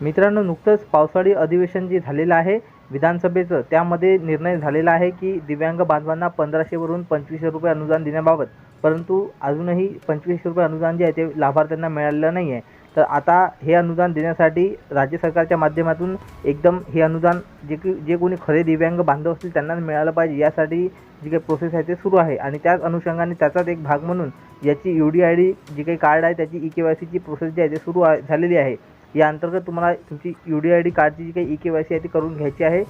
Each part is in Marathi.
मित्रांनो नुकतंच पावसाळी अधिवेशन जे झालेलं आहे विधानसभेचं त्यामध्ये निर्णय झालेला आहे की दिव्यांग बांधवांना पंधराशेवरून पंचवीसशे रुपये अनुदान देण्याबाबत. परंतु अजूनही पंचवीसशे रुपये अनुदान जे आहे ते लाभार्थ्यांना मिळालेलं नाही आहे. तर आता हे अनुदान देण्यासाठी राज्य सरकारच्या माध्यमातून एकदम हे अनुदान जे की जे कोणी खरे दिव्यांग बांधव असतील त्यांना मिळालं पाहिजे. यासाठी जी काही प्रोसेस आहे ते सुरू आहे. आणि त्याच अनुषंगाने त्याचाच एक भाग म्हणून याची यू डी आय डी जी काही कार्ड आहे त्याची ई के वाय सीची प्रोसेस जी आहे ती सुरू आहे झालेली आहे. या अंतर्गत तुम्हाला तुमची यू डी आय डी कार्डची जी काही ई के वाय सी आहे ती करून घ्यायची आहे.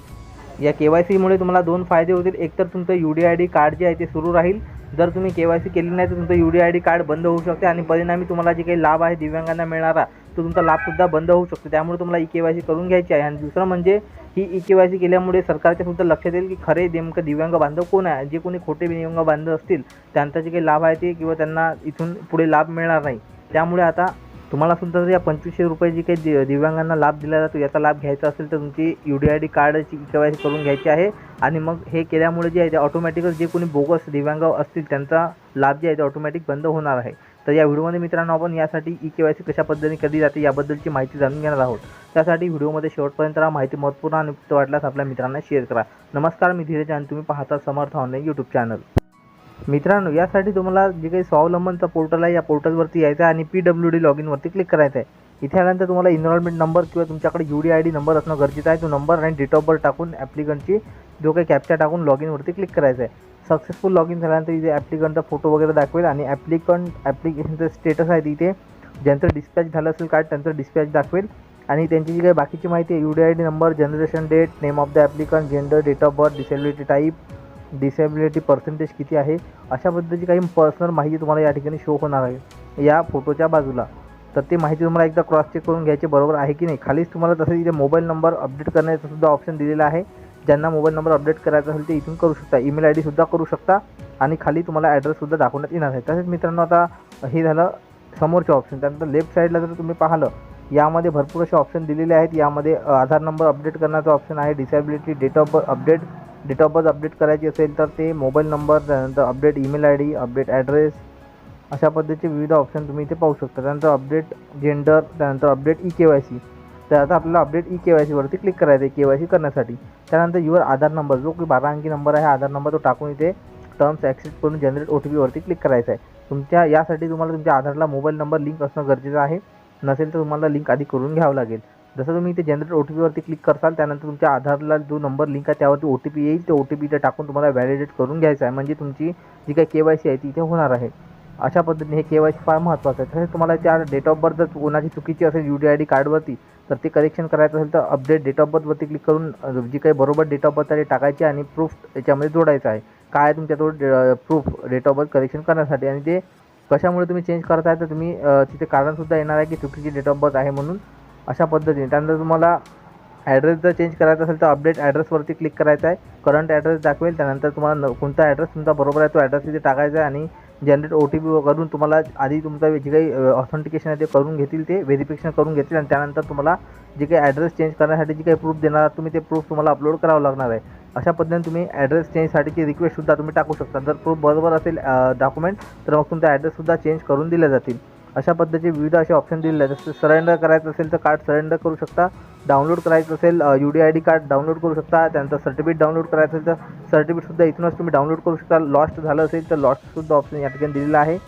या के वाय सीमुळे तुम्हाला दोन फायदे होतील. एकतर तुमचं U D I D card जे आहे ते सुरू राहील. जर तुम्ही के वाय सी केली नाही तर तुमचं U D I D card बंद होऊ शकते आणि परिणामी तुम्हाला जे काही लाभ आहे दिव्यांगांना मिळणारा तो तुमचा लाभसुद्धा बंद होऊ शकतो. त्यामुळे तुम्हाला ई के वाय सी करून घ्यायची आहे. आणि दुसरं म्हणजे ही ई के वाय सी केल्यामुळे सरकारच्या सुद्धा लक्षात येईल की खरे नेमकं दिव्यांग बांधव कोण आहे? जे कोणी खोटे दिव्यांग बांधव असतील त्यांचा जे काही लाभ आहे ते किंवा त्यांना इथून पुढे लाभ मिळणार नाही. त्यामुळे आता तुम्हाला सुद्धा जर या पंचवीसशे रुपये जी काही दि दिव्यांगांना लाभ दिला जातो याचा लाभ घ्यायचा असेल तर तुमची यू डी आय डी कार्डची के वाय सी करून घ्यायची आहे. आणि मग हे केल्यामुळे जे आहे ते ऑटोमॅटिकच जे कोणी बोगस दिव्यांग असतील त्यांचा लाभ जे आहे ते ऑटोमॅटिक बंद होणार आहे. तर या व्हिडिओमध्ये मित्रांनो आपण यासाठी ई के वाय सी कशा पद्धतीने कधी जाते याबद्दलची माहिती जाणून घेणार आहोत. त्यासाठी व्हिडिओमध्ये शेवटपर्यंत राहा माहिती महत्त्वपूर्ण आणि वाटल्यास आपल्या मित्रांना शेअर करा. नमस्कार मी धीरज आणि तुम्ही पाहता समर्थ ऑनलाईन यूट्यूब चॅनल मित्रांनो यासाठी तुम्हाला जे काही स्वावलंबनचा पोर्टल आहे या पोर्टलवरती यायचं आहे आणि पी डब्ल्यू डी लॉग इनवरती क्लिक करायचं आहे. इथे आल्यानंतर तुम्हाला इनरॉलमेंट नंबर किंवा तुमच्याकडे U D I D number असणं गरजेचं आहे. तो नंबर आणि डेट ऑफ बर्थ टाकून ॲप्लिकंटची जो काही कॅप्चा टाकून लॉग इनवरती क्लिक करायचं आहे. सक्सेसफुल लॉग इन झाल्यानंतर इथे ॲप्लिकंटचा फोटो वगैरे दाखवेल आणि ॲप्लिकंट ॲप्लिकेशनचं स्टेटस आहे तिथे ज्यांचं डिस्पॅच झालं असेल कार्ड त्यांचं डिस्पॅच दाखवेल. आणि त्यांची जी काही बाकीची माहिती आहे U D I D number generation date name of the applicant gender date of birth disability type disability percentage किती आहे अशा पद्धतीची काही पर्सनल माहिती तुम्हाला या ठिकाणी शो होणार आहे. या फोटोच्या बाजूला. तर ती माहिती तुम्हाला एकदा क्रॉस चेक करून घ्यायची बरोबर आहे की नाही. खालीच तुम्हाला तसं इथे मोबाईल नंबर अपडेट करण्याचा सुद्धा ऑप्शन दिलेला आहे. ज्यांना मोबाईल नंबर अपडेट करायचा असेल ते इथून करू शकता. ईमेल आय डीसुद्धा करू शकता. आणि खाली तुम्हाला ॲड्रेससुद्धा दाखवण्यात येणार आहे. तसेच मित्रांनो आता हे झालं समोरचे ऑप्शन त्यानंतर लेफ्ट साईडला जर तुम्ही पाहिलं यामध्ये भरपूर असे ऑप्शन दिलेले आहेत. यामध्ये आधार नंबर अपडेट करण्याचा ऑप्शन आहे. Disability date of update date of birth update करायची असेल तर ते मोबाईल नंबर त्यानंतर update email I D update address अशा पद्धतीचे विविध ऑप्शन तुम्ही इथे पाहू शकता. त्यानंतर अपडेट जेंडर त्यानंतर update E K Y C. तर आता आपल्याला अपडेट ई के वाय सीवरती क्लिक करायचं आहे के वाय सी करण्यासाठी. त्यानंतर युअर आधार नंबर जो की बारा अंकी नंबर आहे आधार नंबर तो टाकून इथे टर्म्स ॲक्सेस करून जनरेट ओ टी पीवरती क्लिक करायचं आहे तुमच्या यासाठी तुम्हाला तुमच्या आधारला मोबाईल नंबर लिंक असणं गरजेचं आहे. नसेल तर तुम्हाला लिंक आधी करून घ्यावं लागेल. जसं तुम्ही इथे जनरेट ओ टी पीवरती क्लिक करसाल त्यानंतर तुमच्या आधारला जो नंबर लिंक आहे त्यावरती ओ टी पी येईल. ते ओ टी पी इथे टाकून तुम्हाला व्हॅलिडेट करून घ्यायचं आहे. म्हणजे तुमची जी काही के वाय सी आहे ती इथे होणार आहे. अशा पद्धतीने हे के वाय सी फार महत्त्वाचं आहे. तसेच तुम्हाला त्या डेट ऑफ बर्थ जर कोणाची चुकीची असेल यू डी आय डी कार्डवरती तर ते करेक्शन करायचं असेल तर अपडेट डेट ऑफ बर्थवरती क्लिक करून जी काही बरोबर डेट ऑफ बर्थ आहे टाकायची आणि प्रूफ याच्यामध्ये जोडायचं आहे. काय आहे तुमच्याजवळ proof date of birth correction करण्यासाठी? आणि ते कशामुळे तुम्ही चेंज करताय तर तुम्ही तिथे कारणसुद्धा येणार आहे की चुकीची डेट ऑफ बर्थ आहे म्हणून. अशा पद्धतीने. त्यानंतर तुम्हाला ॲड्रेस जर चेंज करायचा असेल तर अपडेट ॲड्रेसवरती क्लिक करायचा आहे. करंट ॲड्रेस दाखवेल. त्यानंतर तुम्हाला न कोणता ॲड्रेस तुमचा बरोबर आहे तो ॲड्रेस तिथे टाकायचा आहे आणि जनरेट ओ टी पी करून तुम्हाला आधी तुमचं जे काही ऑथेंटिकेशन आहे ते करून घेतील ते व्हेरिफिकेशन करून घेतील आणि त्यानंतर तुम्हाला जे काही ॲड्रेस चेंज करण्यासाठी जे काही प्रूफ देणार आहात तुम्ही ते प्रूफ तुम्हाला अपलोड करावं लागणार आहे. अशा पद्धतीने तुम्ही ॲड्रेस चेंजसाठीची रिक्वेस्टसुद्धा तुम्ही टाकू शकता. जर प्रूफ बरोबर असेल डॉक्युमेंट तर मग तुमचा ॲड्रेससुद्धा चेंज करून दिले जातील. अशा पद्धतीचे विविध असे ऑप्शन दिलेले आहेत. जसं सरेंडर करायचं असेल तर कार्ड सरेंडर करू शकता. डाउनलोड करायचं असेल U D I D card download करू शकता. त्यानंतर सर्टिफिकेट डाउनलोड करायचं असेल तर सर्टिफिकेटसुद्धा इथूनच तुम्ही डाउनलोड करू शकता. लॉस्ट झालं असेल तर लॉस्टसुद्धा ऑप्शन या ठिकाणी दिलेला आहे.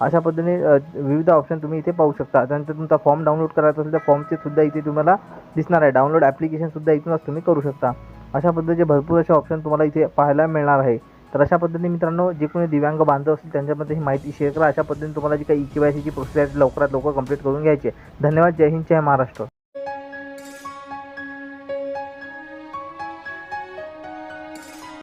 अशा पद्धतीने विविध ऑप्शन तुम्ही इथे पाहू शकता. त्यानंतर तुमचा फॉर्म डाउनलोड करायचा असेल तर फॉर्मचे सुद्धा इथे तुम्हाला दिसणार आहे. डाउनलोड ॲप्लिकेशनसुद्धा इथूनच तुम्ही करू शकता. अशा पद्धतीचे भरपूर असे ऑप्शन तुम्हाला इथे पाहायला मिळणार आहे. तर अशा पद्धतीने मित्रांनो जे कोणी दिव्यांग बांधव असतील त्यांच्यामध्ये ही माहिती शेअर करा. अशा पद्धतीने तुम्हाला जी काही ई के वाय सीची प्रोसेस आहे लवकरात लवकर कंप्लीट करून घ्यायची धन्यवाद. जय हिंद. जय महाराष्ट्र.